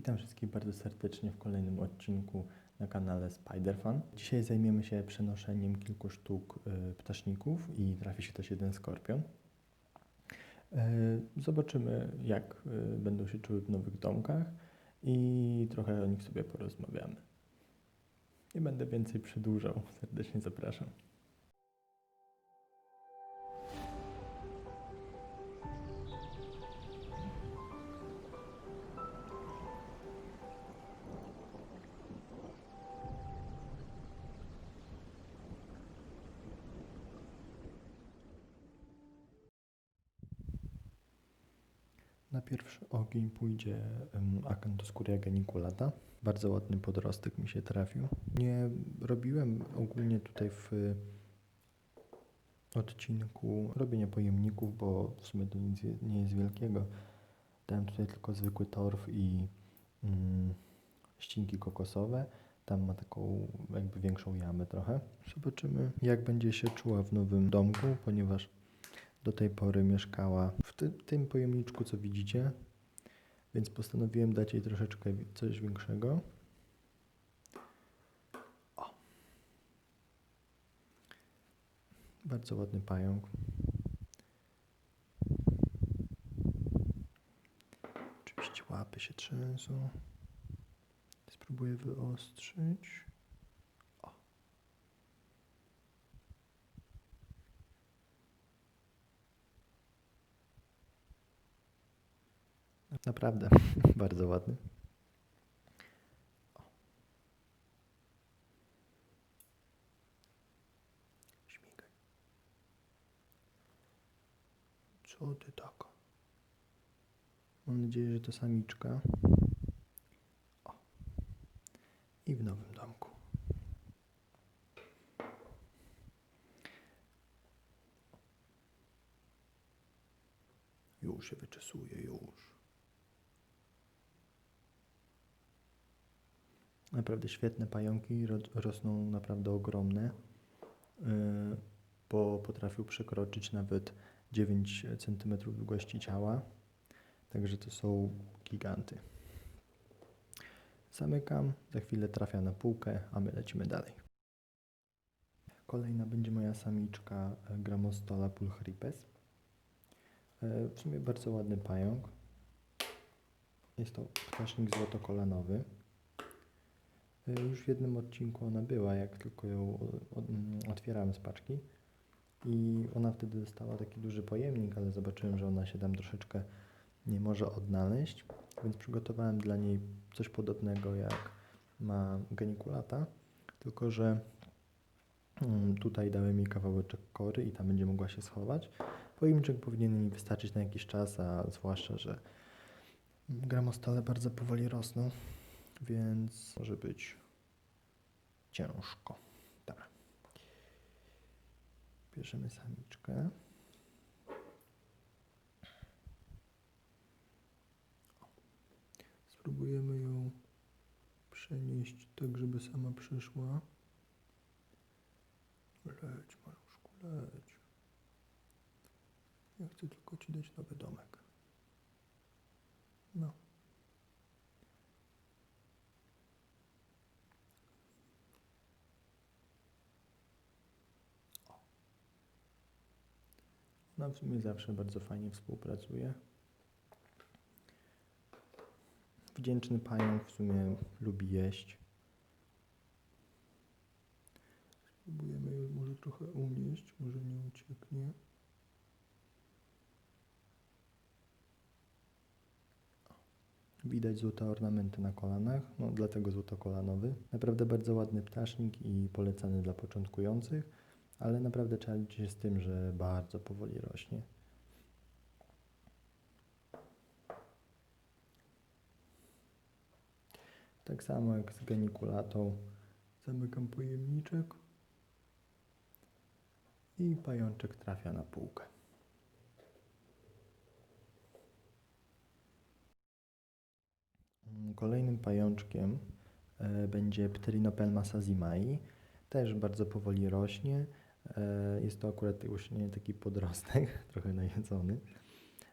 Witam wszystkich bardzo serdecznie w kolejnym odcinku na kanale Spiderfan. Dzisiaj zajmiemy się przenoszeniem kilku sztuk y, ptaszników i trafi się też jeden skorpion. Y, Zobaczymy, jak y, będą się czuły w nowych domkach i trochę o nich sobie porozmawiamy. Nie będę więcej przedłużał. Serdecznie zapraszam. Na pierwszy ogień pójdzie Acanthoschouria geniculata. Bardzo ładny podrostek mi się trafił. Nie robiłem ogólnie tutaj w odcinku robienia pojemników, bo w sumie to nic nie jest wielkiego. Dałem tutaj tylko zwykły torf i mm, ścinki kokosowe. Tam ma taką jakby większą jamę trochę. Zobaczymy jak będzie się czuła w nowym domku, ponieważ do tej pory mieszkała w ty, tym pojemniczku, co widzicie, więc postanowiłem dać jej troszeczkę coś większego. O. Bardzo ładny pająk. Oczywiście łapy się trzęsą. Spróbuję wyostrzyć. Naprawdę, bardzo ładny. Śmigaj. Co ty taka? Mam nadzieję, że to samiczka. O. I w nowym domku. Już się wyczesuje, już. Naprawdę świetne pająki, ro- rosną naprawdę ogromne, bo potrafią przekroczyć nawet 9 cm długości ciała, także to są giganty. Zamykam, za chwilę trafia na półkę, a my lecimy dalej. Kolejna będzie moja samiczka e, Gramostola pulchripes. E, W sumie bardzo ładny pająk. Jest to ptasznik złotokolanowy. E, Już w jednym odcinku ona była, jak tylko ją otwierałem z paczki. I ona wtedy dostała taki duży pojemnik, ale zobaczyłem, że ona się tam troszeczkę nie może odnaleźć, więc przygotowałem dla niej coś podobnego jak ma geniculata, tylko że mm, tutaj dałem jej kawałeczek kory i tam będzie mogła się schować. Pojemniczek powinien mi wystarczyć na jakiś czas, a zwłaszcza, że gramostale bardzo powoli rosną, więc może być ciężko. Dobra. Bierzemy samiczkę. Spróbujemy ją przenieść tak, żeby sama przyszła. Leć, maluszku, leć. Ja chcę tylko ci dać nowy domek. No. Ona w sumie zawsze bardzo fajnie współpracuje. Wdzięczny pająk w sumie lubi jeść. Spróbujemy ją może trochę unieść, może nie ucieknie. Widać złote ornamenty na kolanach, no dlatego złotokolanowy. Naprawdę bardzo ładny ptasznik i polecany dla początkujących, ale naprawdę trzeba liczyć się z tym, że bardzo powoli rośnie. Tak samo jak z genikulatą. Zamykam pojemniczek i pajączek trafia na półkę. Kolejnym pajączkiem e, będzie Pterinopelma sazimai. Też bardzo powoli rośnie. E, Jest to akurat już nie taki podrostek, trochę najedzony,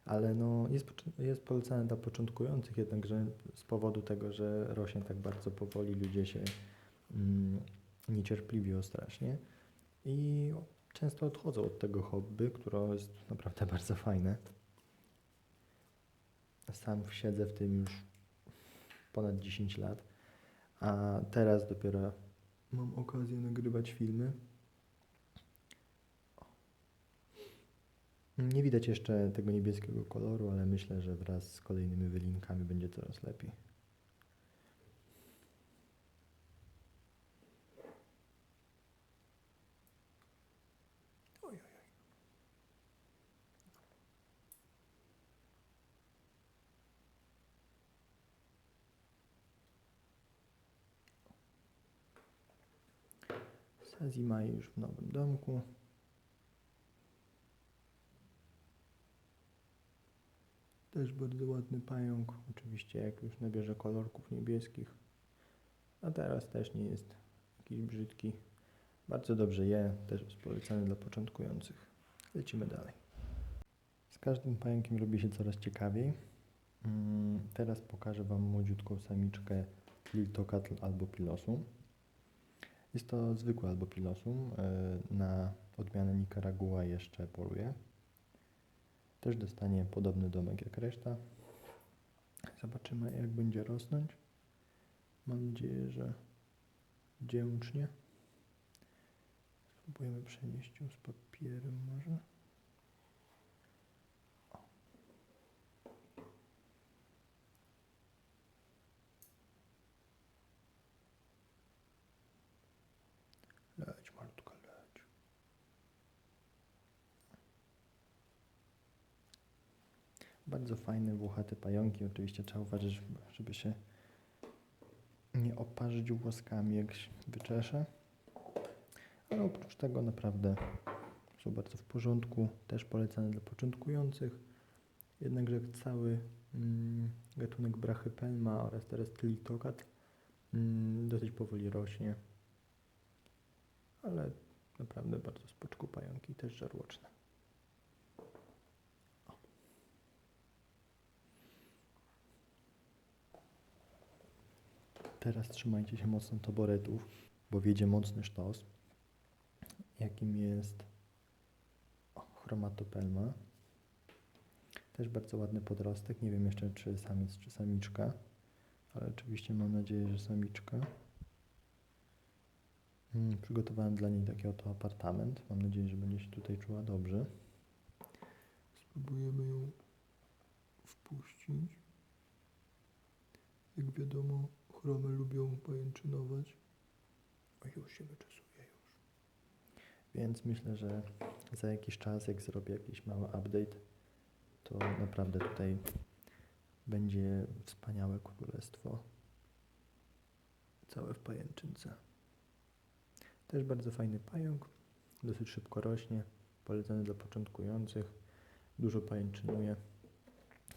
ale no jest, jest polecane dla początkujących, jednakże z powodu tego, że rośnie tak bardzo powoli, ludzie się mm, niecierpliwią strasznie i często odchodzą od tego hobby, które jest naprawdę bardzo fajne. Sam siedzę w tym już ponad 10 lat, a teraz dopiero mam okazję nagrywać filmy. Nie widać jeszcze tego niebieskiego koloru, ale myślę, że wraz z kolejnymi wylinkami będzie coraz lepiej. Sazima już w nowym domku. Też bardzo ładny pająk, oczywiście jak już nabierze kolorków niebieskich. A teraz też nie jest jakiś brzydki. Bardzo dobrze je, też jest polecany dla początkujących. Lecimy dalej. Z każdym pająkiem robi się coraz ciekawiej. Mm, Teraz pokażę Wam młodziutką samiczkę Liltocatl albo Pilosum. Jest to zwykły albo Pilosum. y, Na odmianę Nicaragua jeszcze poluje. Też dostanie podobny domek jak reszta. Zobaczymy jak będzie rosnąć. Mam nadzieję, że wdzięcznie. Spróbujemy przenieść ją z papierem może. O. Leć malutka, leć. Bardzo fajne, włochate pająki. Oczywiście trzeba uważać, żeby- się nie oparzyć włoskami, jak się wyczesze. Ale oprócz tego naprawdę są bardzo w porządku. Też polecane dla początkujących. Jednakże cały mm, gatunek Brachypelma oraz teraz Tiltokat mm, dosyć powoli rośnie. Ale naprawdę bardzo spoczku pająki, też żarłoczne. Teraz trzymajcie się mocno taboretów, bo wiedzie mocny sztos, jakim jest chromatopelma. Też bardzo ładny podrostek. Nie wiem jeszcze, czy samiec, czy samiczka, ale oczywiście mam nadzieję, że samiczka. Mm, Przygotowałem dla niej taki oto apartament. Mam nadzieję, że będzie się tutaj czuła dobrze. Spróbujemy ją wpuścić. Jak wiadomo, chromy lubią pajęczynować. O, już się wyczesuje już. Więc myślę, że za jakiś czas, jak zrobię jakiś mały update, to naprawdę tutaj będzie wspaniałe królestwo. Całe w pajęczynce. Też bardzo fajny pająk. Dosyć szybko rośnie. Polecany dla początkujących. Dużo pajęczynuje.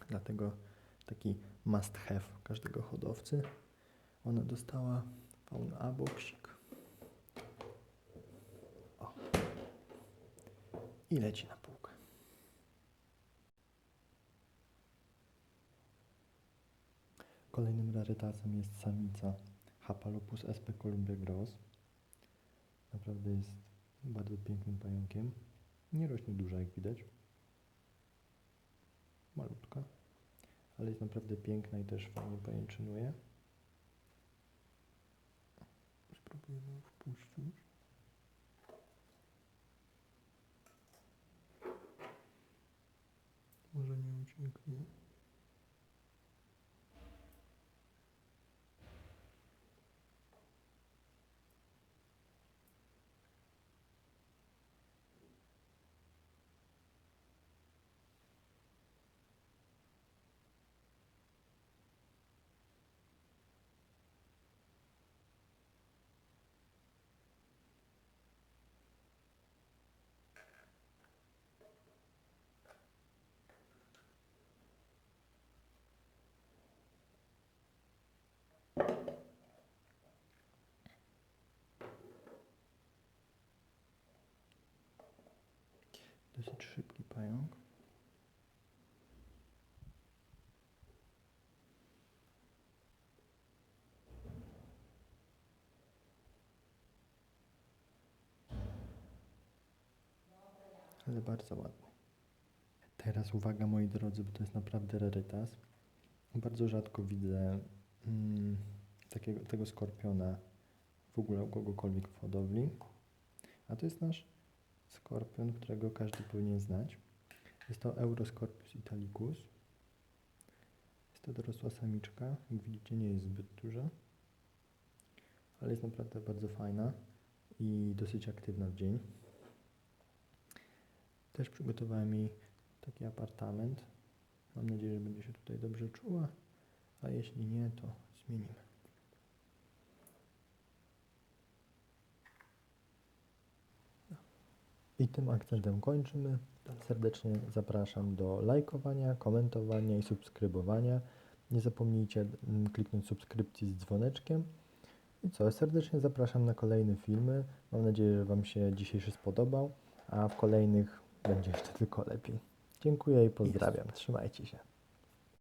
Dlatego taki must have każdego hodowcy. Ona dostała faun A boksik. O. I leci na półkę. Kolejnym rarytasem jest samica Hapalopus sp. Columbia gross. Naprawdę jest bardzo pięknym pająkiem. Nie rośnie duża, jak widać. Malutka ale jest naprawdę piękna i też fajnie pajęczynuje. Spróbujemy ją wpuścić. Może nie ucieknie. dosyć szybki pająk. Ale bardzo ładny. Teraz uwaga moi drodzy, bo to jest naprawdę rarytas. Bardzo rzadko widzę mm, takiego, tego skorpiona w ogóle u kogokolwiek w hodowli. A to jest nasz skorpion, którego każdy powinien znać. Jest to Euroscorpius italicus. Jest to dorosła samiczka. Jak widzicie nie jest zbyt duża, ale jest naprawdę bardzo fajna i dosyć aktywna w dzień. Też przygotowałem jej taki apartament. Mam nadzieję, że będzie się tutaj dobrze czuła, a jeśli nie, to zmienimy. I tym akcentem kończymy. Serdecznie zapraszam do lajkowania, komentowania i subskrybowania. Nie zapomnijcie mm, kliknąć subskrypcji z dzwoneczkiem. I co, serdecznie zapraszam na kolejne filmy. Mam nadzieję, że Wam się dzisiejszy spodobał, a w kolejnych będzie jeszcze tylko lepiej. Dziękuję i pozdrawiam. Trzymajcie się.